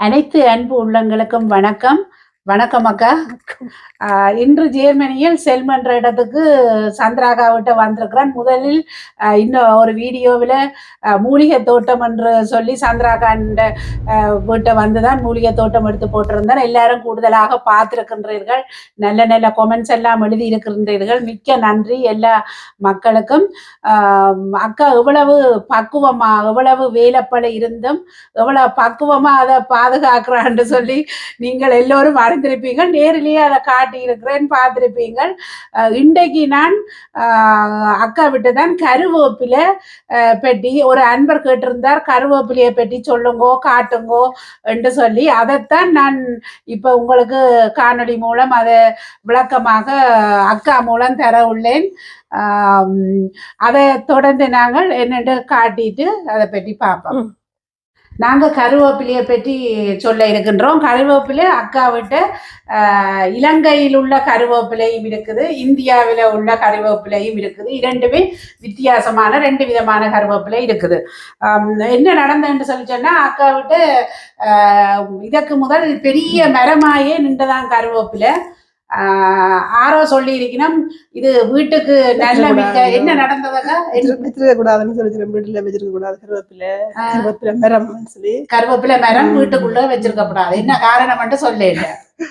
அனைத்து அன்பு உள்ளங்களுக்கும் வணக்கம். வணக்கம் அக்கா. இன்று ஜெர்மனியில் செல்மன்ற இடத்துக்கு சந்திராகாவிட்ட வந்திருக்கிறேன். முதலில் இன்னும் ஒரு வீடியோவில் மூலிகை தோட்டம் என்று சொல்லி சந்திராகாண்ட வீட்டை வந்து தான் மூலிகை தோட்டம் எடுத்து போட்டிருந்தேன். எல்லாரும் கூடுதலாக பார்த்துருக்கின்றீர்கள். நல்ல நல்ல கொமெண்ட்ஸ் எல்லாம் எழுதி இருக்கின்றீர்கள் மிக்க நன்றி எல்லா மக்களுக்கும். அக்கா எவ்வளவு பக்குவமா எவ்வளவு வேலைப்பட இருந்தும் எவ்வளவு பக்குவமா அதை பாதுகாக்கிறான்னு சொல்லி நீங்கள் எல்லோரும் அறிந்திருப்பீங்கள் நேரிலேயே அதை காட்டியிருக்கிறேன். பார்த்திருப்பீங்கள் இன்றைக்கு நான் அக்கா விட்டு தான் கருவேப்பிலை பெட்டி. ஒரு அன்பர் கேட்டிருந்தார் கருவேப்பிலையை பெட்டி சொல்லுங்கோ காட்டுங்கோ என்று சொல்லி. அதைத்தான் நான் இப்போ உங்களுக்கு காணொளி மூலம் அதை விளக்கமாக அக்கா மூலம் தர உள்ளேன். அதை தொடர்ந்து நாங்கள் என்னென்று காட்டிட்டு அதை பற்றி பார்ப்போம். நாங்கள் கருவேப்பிலையை பற்றி சொல்ல இருக்கின்றோம். கருவேப்பிலை அக்கா விட்டு இலங்கையில் உள்ள கருவேப்பிலையும் இருக்குது. இந்தியாவில் உள்ள கருவேப்பிலையும் இருக்குது. இரண்டுமே வித்தியாசமான ரெண்டு விதமான கருவேப்பிலை இருக்குது. என்ன நடந்ததுன்னு சொல்லி சொன்னால் அக்கா விட்டு இதற்கு முதல் பெரிய மரமாயே நின்றுதான் கருவேப்பிலை. ஆரோ சொல்லி இருக்கணும் இது வீட்டுக்கு நல்ல என்ன நடந்ததாக வச்சிருக்க கூடாதுன்னு சொல்லி வீட்டுல வச்சிருக்க கூடாது. கருவேப்பிலை கருவேப்பிலை மரம் சொல்லி. கருவேப்பிலை மரம் வீட்டுக்குள்ள வச்சிருக்க கூடாது என்ன காரணம் மட்டும் சொல்லல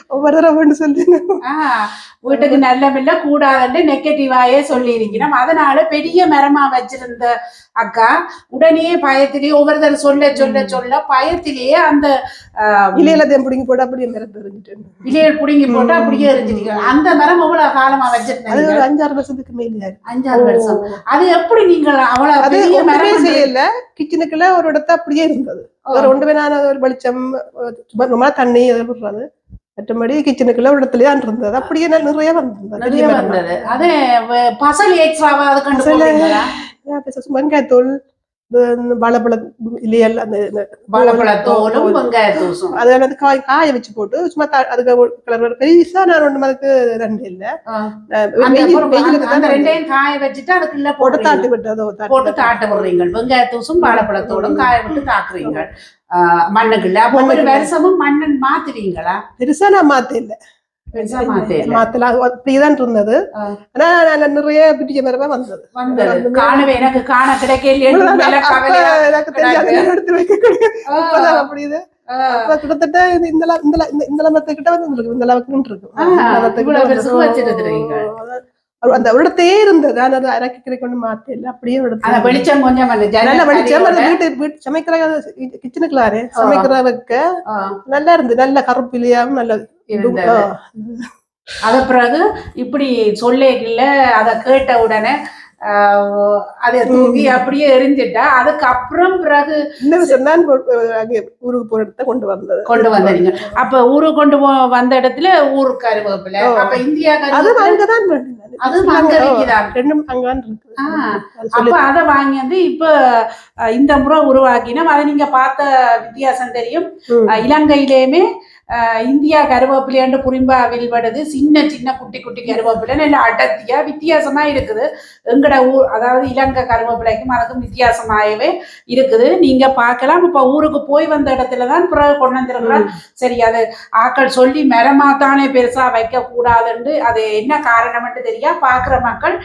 ஒவ்வொரு தடவை சொல்லி ஆஹ் வீட்டுக்கு நல்லமில்ல கூடாதுன்னு நெகட்டிவாயே சொல்லி இருக்கணும் அதனால பெரிய மரமா வச்சிருந்த அக்கா உடனே பயத்திலேயே ஒவ்வொருத்தர் சொல்ல சொல்ல சொல்ல பயத்திலேயே அந்த இலையில தேன் பிடிங்கி போட்டு அப்படியே மரத்தை எறிஞ்சிட்டு இலையை புடுங்கி போட்டு அப்படியே எரிஞ்சிருக்கீங்க அந்த மரம் எவ்வளவு காலமா அது ஒரு அஞ்சாறு வருஷத்துக்கு மேலே அஞ்சாறு வருஷம். அது எப்படி நீங்கள் அவ்வளவு பெரிய மரம் செய்யல. கிச்சனுக்குள்ள ஒரு இடத்த அப்படியே இருந்தது. ஒரு ஒன்று வேணான ஒரு வெளிச்சம் சும்மா தண்ணி அதை விடுறது மற்றபடி கிச்சனுக்குள்ள ஒரு இடத்துலயே தான் இருந்தது. அப்படியே நான் நிறைய வந்தது. அது பசல் எக்ஸ்ட்ராவா அது கண்டு? வெங்காயத்தூள் வாழைப்பழ இலையல் அந்த வாழைப்பழத்தோலும் வெங்காயத்தூசும் அதை வந்து காய் காய வச்சு போட்டு சும்மா அதுக்கு கலர் பெருசா நான் ஒண்ணு அதுக்கு ரெண்டு இல்ல. ரெண்டையும் காய வச்சுட்டு அதுக்குள்ள போட்டு தாட்டி விட்டு போட்டு. தாட்ட விடுறீங்க வெங்காயத்தூசும் வாழைப்பழத்தோடும் காய விட்டு தாக்குறீங்க. மண்ணுக்குள்ள அப்ப ஒரு. வருஷமும் மண்ணன் மாத்துவீங்களா பெருசா நான் மாத்த இல்ல மாத்தலாம் அது அப்படியேதான் இருந்தது. ஆனா நல்ல நிறைய பிடிச்ச மரமா வந்தது காணவே எனக்கு காண. எடுத்து கிட்டத்தட்ட இந்த இந்த இந்த- வந்து இந்த அளவுக்கு இருக்கு அந்த இடத்தையே இருந்தது. ஆனா அது அரைக்கி கிடைக்கொண்டு மாத்த இல்ல. அப்படியே இருந்தது. வெளிச்சம் கொஞ்சம் நல்ல வெளிச்சம். அந்த வீட்டு வீட்டு சமைக்கிற கிச்சனுக்குள்ளாரு. சமைக்கிற வைக்க நல்லா இருந்து நல்ல கருப்பிலியாவும் நல்ல இருந்தது. அது பிறகு இப்படி சொல்லேக்கல அதை கேட்ட உடனே அதை தூக்கி அப்படியே எரிஞ்சிட்டா. அதுக்கப்புறம் பிறகு இன்னும் சொன்னான் அங்கே ஊருக்கு போற இடத்த கொண்டு வந்தது. கொண்டு வந்தீங்க. அப்ப ஊருக்கு கொண்டு வந்த இடத்துல ஊரு கருவேப்பிலை. அப்ப இந்தியா அது அங்கதான் இருக்குதான். ரெண்டும் அங்கதான் அப்ப அதை வாங்கி வந்து இப்ப இந்த முறை உருவாக்கினோம். அதை நீங்க பார்த்த வித்தியாசம் தெரியும். இலங்கையிலேயுமே இந்தியா கருவேப்பிலையாண்டு புரிம்பா வில்படுது. சின்ன சின்ன குட்டி குட்டி கருவேப்பிலை. நல்ல அடர்த்தியா வித்தியாசமா இருக்குது. எங்கட ஊர் அதாவது இலங்கை கருவேப்பிலைக்கும் அதுக்கும் வித்தியாசமாகவே இருக்குது. நீங்க பார்க்கலாம். இப்ப ஊருக்கு போய் வந்த இடத்துல தான் பிறகு கொண்டு வந்திருக்கிறோம் சரி அது ஆக்கள் சொல்லி மரமாத்தானே பெருசா வைக்க கூடாதுன்னு அது என்ன காரணம்னு தெரியா? பார்க்குற மக்கள்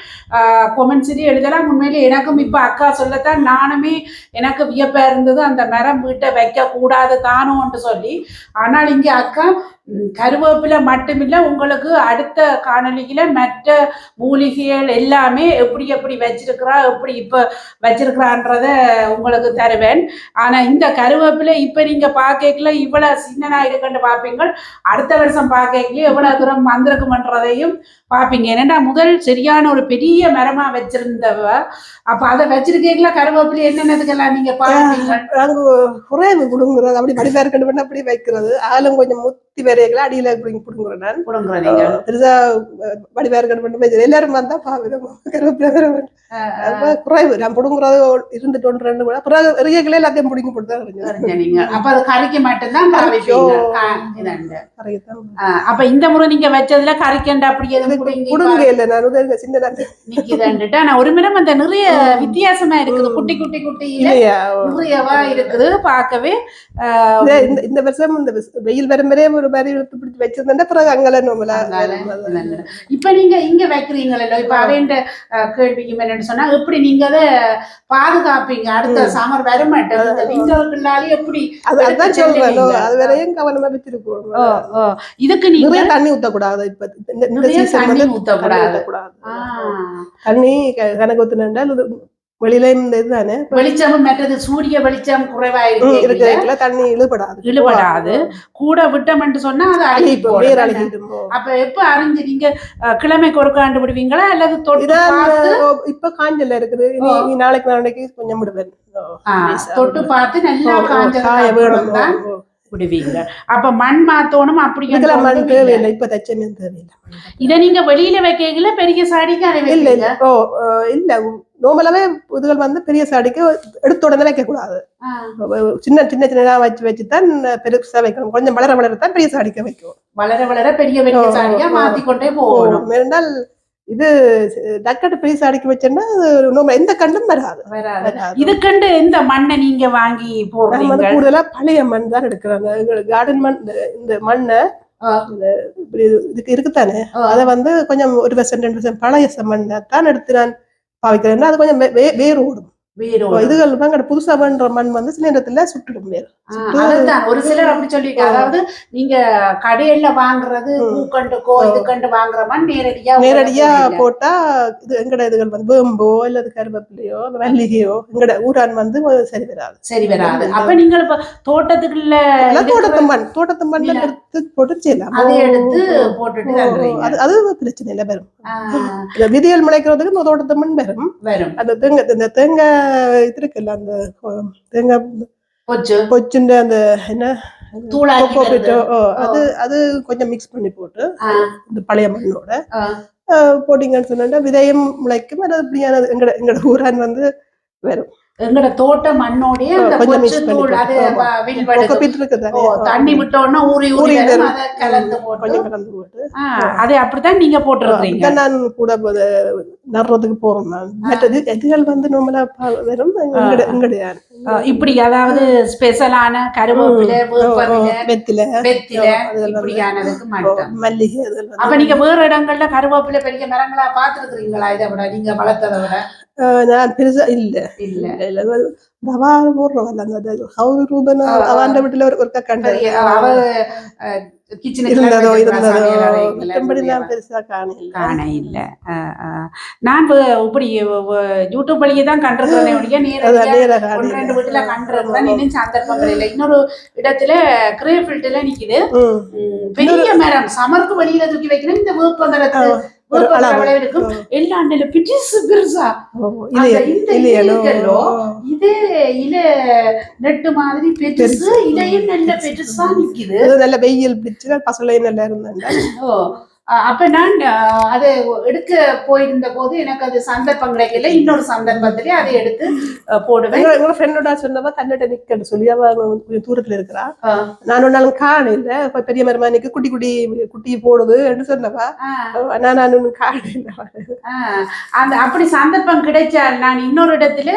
கொமெண்ட்ஸிலே எழுதலாம். உண்மையிலே எனக்கும் இப்ப அக்கா சொல்லத்தான் நானுமே எனக்கு வியப்பா இருந்தது. அந்த மரம் வீட்டை வைக்க கூடாது தானோன்னு சொல்லி. ஆனால் இங்க அக்கா ம், கருவேப்பிலை மட்டுமில்ல உங்களுக்கு அடுத்த காணொளியில மற்ற மூலிகைகள் எல்லாமே எப்படி எப்படி வச்சிருக்கிறா எப்படி இப்ப வச்சிருக்கிறான்றத உங்களுக்கு தருவேன். ஆனா இந்த கருவேப்பிலை இப்ப நீங்க பார்க்கல இவ்வளவு சின்னனா இருக்குன்னு பார்ப்பீங்க அடுத்த வருஷம் பார்க்கல எவ்வளவு தூரம் வந்திருக்குமன்றதையும் பார்ப்பீங்க ஏன்னா முதல் சரியான ஒரு பெரிய மரமா வச்சிருந்தவ அப்ப அதை வச்சிருக்கீங்களா? கருவேப்பிலை என்னென்னதுக்கெல்லாம் நீங்க பார்ப்பீங்க குறைவு கொடுங்கிறது. அப்படி வடிவா இருக்கணும் அப்படி வைக்கிறது? ஆளும் கொஞ்சம் சுத்தி வரையல அடியில பிடிங்க பிடுங்குறேன் நான். எல்லாரும் வந்தா பாவிதம் கருவேப்பிலை வேற வேண்டும். அப்ப குறைவு. நான் பிடுங்குறது இருந்துட்டு ஒன்று ரெண்டு கூட பிறகு எறியங்களே எல்லாத்தையும் பிடிங்கி போட்டு தான் இருந்தேன். அறிஞ்ச நீங்க. அப்ப அது கறிக்கு மட்டும்தான் அப்ப இந்த முறை நீங்க வச்சதுல கறிக்கண்டு அப்படி பிடுங்க இல்லை. நான் வந்து சின்ன நான் ஒரு மிடம் அந்த நிறைய வித்தியாசமா இருக்குது. குட்டி குட்டி இல்லையா? நிறையவா இருக்குது. பார்க்கவே இந்த வருஷம் இந்த வெயில் வரும் வரையே ஒரு மாதிரி இழுத்து பிடிச்சி வச்சிருந்தேன் பிறகு அங்கெல்லாம் இதாண்டு. இப்ப நீங்க இங்க வைக்கிறீங்களோ இப்ப அவைண்ட கேள்விக்கு என்னன்னு சொன்னா எப்படி நீங்க அதை பாதுகாப்பீங்க? அடுத்த சமர் வர மாட்டேன் இந்த விண்டோக்குள்ளாலே எப்படி அது அதான் எடுத்து சொல்றேன். அது வரையும் கவனமா வச்சிருக்கோம். இதுக்கு நீங்க தண்ணி ஊத்தக்கூடாது இப்ப. இந்த தண்ணி வந்து தண்ணி ஊத்தக்கூடாது. தண்ணி கணக்கு ஊத்துனேன்டா வெளியில இந்த இதுதானே வெளிச்சமும் மற்றது சூரிய வெளிச்சம் குறைவா ம், இருக்கு இருக்கிற தண்ணி இழுபடாது இழுபடாது. கூட விட்டோம்னு சொன்னா அது அழுகி அழுகிடுமோ அப்ப எப்ப அறிஞ்சு நீங்க கிழமைக்கு ஒரு காண்டு விடுவீங்களா அல்லது இப்ப காஞ்சல்ல இருக்குது இனி நாளைக்கு நாளைக்கு கொஞ்சம் விடுவேன். தொட்டு பார்த்து நல்லா காய வேணும் தான். விடுவீங்க அப்ப மண் மாத்தோணும் அப்படி மண் தேவையில்லை இப்ப தச்சமே தேவையில்லை இத நீங்க வெளியில வைக்கல பெரிய சாடிக்கு அதை இல்ல இல்ல நார்மலாவே இதுகள் வந்து பெரிய சாடிக்கு எடுத்த உடனே வைக்க கூடாது ஆ, சின்ன சின்ன சின்னதா வச்சு வச்சுதான் பெருசா வைக்கணும். கொஞ்சம் வளர வளரத்தான் பெரிய சாடிக்க வைக்கும். வளர வளர பெரிய மாத்திக்கொண்டே போகணும். இருந்தால் இது டக்கட்டு பெரிய சாடிக்கு வச்சோன்னா நம்ம எந்த கண்டும் வராது. வராது. இதுக்கண்டு எந்த மண்ணை நீங்க வாங்கி போடுறீங்க வந்து கூடுதலா பழைய மண் தான் எடுக்கிறாங்க. கார்டன் மண் இந்த- மண்ணை இதுக்கு இருக்குதானே ஆ. அதை வந்து கொஞ்சம் ஒரு வருஷம் ரெண்டு வருஷம் பழைய மண்ணை தான் எடுத்து நான் பாவிக்கிறேன்னா அது கொஞ்சம் வேர் ஓடும் இதுகள் வாங்க புதுசா பண்ற மண் வந்து சில இடத்துல சுட்டுடும் அதுதான். ஒரு சிலர் அப்படி சொல்லிருக்காங்க அதாவது நீங்க கடையில வாங்குறது. பூக்கண்டுக்கோ இது கண்டு வாங்குற மாதிரி நேரடியா நேரடியா. போட்டா இது எங்கட இதுகள் வந்து வேம்போ இல்லது கருவேப்பிலையோ மல்லிகையோ எங்கட ஊரான் வந்து சரி வராது. சரி வராது. அப்ப நீங்க இப்ப தோட்டத்துக்குள்ள தோட்டத்து மண் தோட்டத்து மண். எடுத்து போட்டு செய்யலாம். அதை எடுத்து போட்டுட்டு அது அது பிரச்சனை இல்லை வரும் விதியல் முளைக்கிறதுக்கு தோட்டத்து மண் வரும். வரும். அந்த தேங்காய் இந்த தேங்காய் இது இருக்குல்ல அந்த தேங்காய் கொச்சுண்ட அந்த என்ன? தூளாக்கி கொக்கோ வருது. பிட்டோ, ஓ, அது அது கொஞ்சம் மிக்ஸ் பண்ணி போட்டு இந்த பழைய மண்ணோட. போட்டீங்கன்னு சொன்னா விதையும் முளைக்கும். அது அப்படியான எங்கட எங்கட ஊரான் வந்து வரும். எங்கட தோட்ட மண்ணோடய தண்ணி விட்டோம்னா ஊறி ஊறி கலந்து போட்டு. அதை அப்படித்தான் நீங்க போட்டுருக்கீங்க நான் கூட நடுறதுக்கு போறோம் மற்றது எதுகள் வந்து நம்மளா வரும் எங்கட எங்கடையான் இப்படி அதாவது ஸ்பெஷலான கருவேப்பிலை வெத்தில. வெத்தில இப்படியானதுக்கு மட்டும். மல்லிகை அப்ப நீங்க வேற இடங்கள்ல கருவேப்பிலை பெரிய மரங்களா பாத்துருக்கீங்களா இதை விட நீங்க வளர்த்ததை விட. நான் பெருசா இல்ல. இல்ல. இல்ல தவா போடுறவல்ல அந்த ரூபன். அவாண்ட வீட்டுல ஒரு கண்டது. அவ இருந்ததோ இருந்ததோ மற்றபடி நான் பெருசா காணல காண இல்ல. நான் இப்ப இப்படி யூடியூப் வழியே தான் கண்டிருக்கிறேன் ஒழிய ரெண்டு வீட்டுல கண்டிருக்கிறேன் இன்னும் சந்தர்ப்பங்கள் இல்லை. இன்னொரு இடத்துல ம். ம், பெரிய மரம். சமருக்கு வெளியில தூக்கி வைக்கணும். இந்த வேப்ப மரத்து ஒரு வேப்ப மர அளவு. விளைவிக்கும் எல்லா அண்டையில பெருசு பெருசா இந்த இது இல நெட்டு மாதிரி பெருசு இலையும் நல்ல பெருசா நிக்குது. நல்ல வெயில் பிடிச்சு பசலையும் நல்லா இருந்தாங்க அப்ப நான் அதை எடுக்க போயிருந்த போது எனக்கு அது சந்தர்ப்பம் கிடைக்கல இன்னொரு சந்தர்ப்பத்திலே அதை எடுத்து போடுவேன். எங்க ஃப்ரெண்டோட சொன்னவா கண்ணட்ட நிக்கன்னு சொல்லி அவ கொஞ்சம் தூரத்துல இருக்கிறா. நான் ஒரு நாளும் காணல. இப்ப பெரிய மரமா நிக்க குட்டி குட்டி குட்டி போடுது சொன்னவா. நான் நான் ஒன்னும். அந்த அப்படி சந்தர்ப்பம் கிடைச்சால் நான் இன்னொரு இடத்துல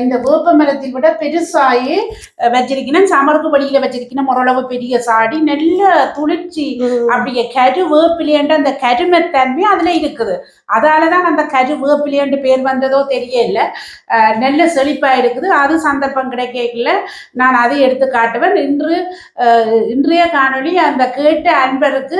இந்த வேப்ப மரத்தை விட பெருசாயி அ, வச்சிருக்கிறேன் சமருக்கு வழியில வச்சிருக்கிறேன் ஓரளவு பெரிய சாடி நல்ல துளிர்ச்சி. அப்படியே கரு வேப்பிலையன்ற அந்த கருமைத்தன்மை அதுல இருக்குது. அதாலதான் அந்த கரு வேப்பிலையன்று பேர் வந்ததோ தெரியல. நல்ல செழிப்பா இருக்குது. அது சந்தர்ப்பம் கிடைக்கல. நான் அதை எடுத்து காட்டுவேன். இன்று இன்றைய காணொளி அந்த கேட்ட அன்பருக்கு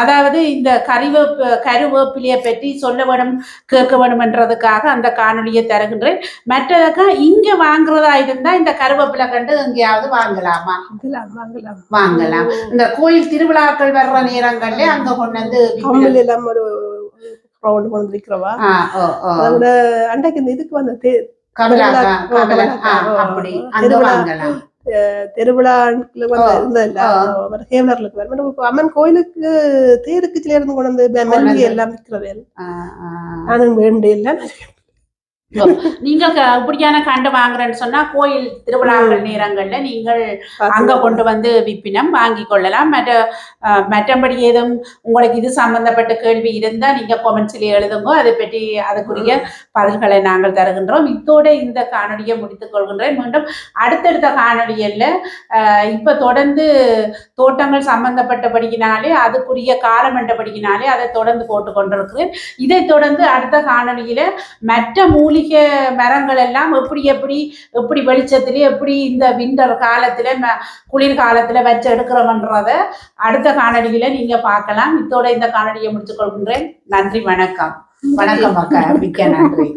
அதாவது இந்த கறிவேப்பு கருவேப்பிலையை பற்றி சொல்ல வேணும் கேட்க வேணும் என்றதுக்காக அந்த காணொளியை தருகின்றேன். மற்றதுக்கா இங்க வாங்குறதா இருந்தா இந்த கருவேப்பிலை கண்டு எங்கேயாவது வாங்கலாமா? வாங்கலாம் வாங்கலாம். வாங்கலாம். இந்த கோயில் திருவிழாக்கள் வர்ற நேரங்கள்ல அங்க கொண்டு வந்து ஒரு ஆ, ஓ, ஓ. அதை விட அன்றைக்கு இந்த இதுக்கு வந்த. இருந்ததில்ல ஆ. கேவலர்களுக்கு வரும் இப்ப அம்மன் கோயிலுக்கு தேருக்கு சில இருந்து கொண்டு வந்து மெல்லிகை. எல்லாம் ஆ. நானும் வேண்டிய இல்லை நீங்கள் இப்படியான கண்டு வாங்குறேன்னு சொன்னா கோயில் திருவிழாக்கள் நேரங்கள்ல நீங்கள் அங்க கொண்டு வந்து விப்பினம் வாங்கி கொள்ளலாம். மற்ற மற்றபடி ஏதும் உங்களுக்கு இது சம்பந்தப்பட்ட கேள்வி இருந்தா நீங்க கொமெண்ட்ஸ்ல எழுதுங்க. அதை பற்றி அதுக்குரிய பதில்களை நாங்கள் தருகின்றோம். இத்தோட இந்த காணொலியை முடித்துக் கொள்கின்றேன். மீண்டும் அடுத்தடுத்த காணொலியல்ல இப்ப தொடர்ந்து தோட்டங்கள் சம்பந்தப்பட்டபடியினாலே அதுக்குரிய காலம் என்றபடியினாலே அதை தொடர்ந்து போட்டு கொண்டிருக்கிறேன். இதை தொடர்ந்து அடுத்த காணொலியில மற்ற மூலிகை மரங்கள் எல்லாம் எப்படி எப்படி எப்படி வெளிச்சத்திலே எப்படி இந்த விண்டர் காலத்துல ம- குளிர் காலத்துல வச்சு எடுக்கிறோம்ன்றத அடுத்த காணொலியில நீங்க பார்க்கலாம். இத்தோட இந்த காணொலியை முடித்துக் கொள்கின்றேன். நன்றி வணக்கம். வணக்கம் அக்கா. மிக்க நன்றி.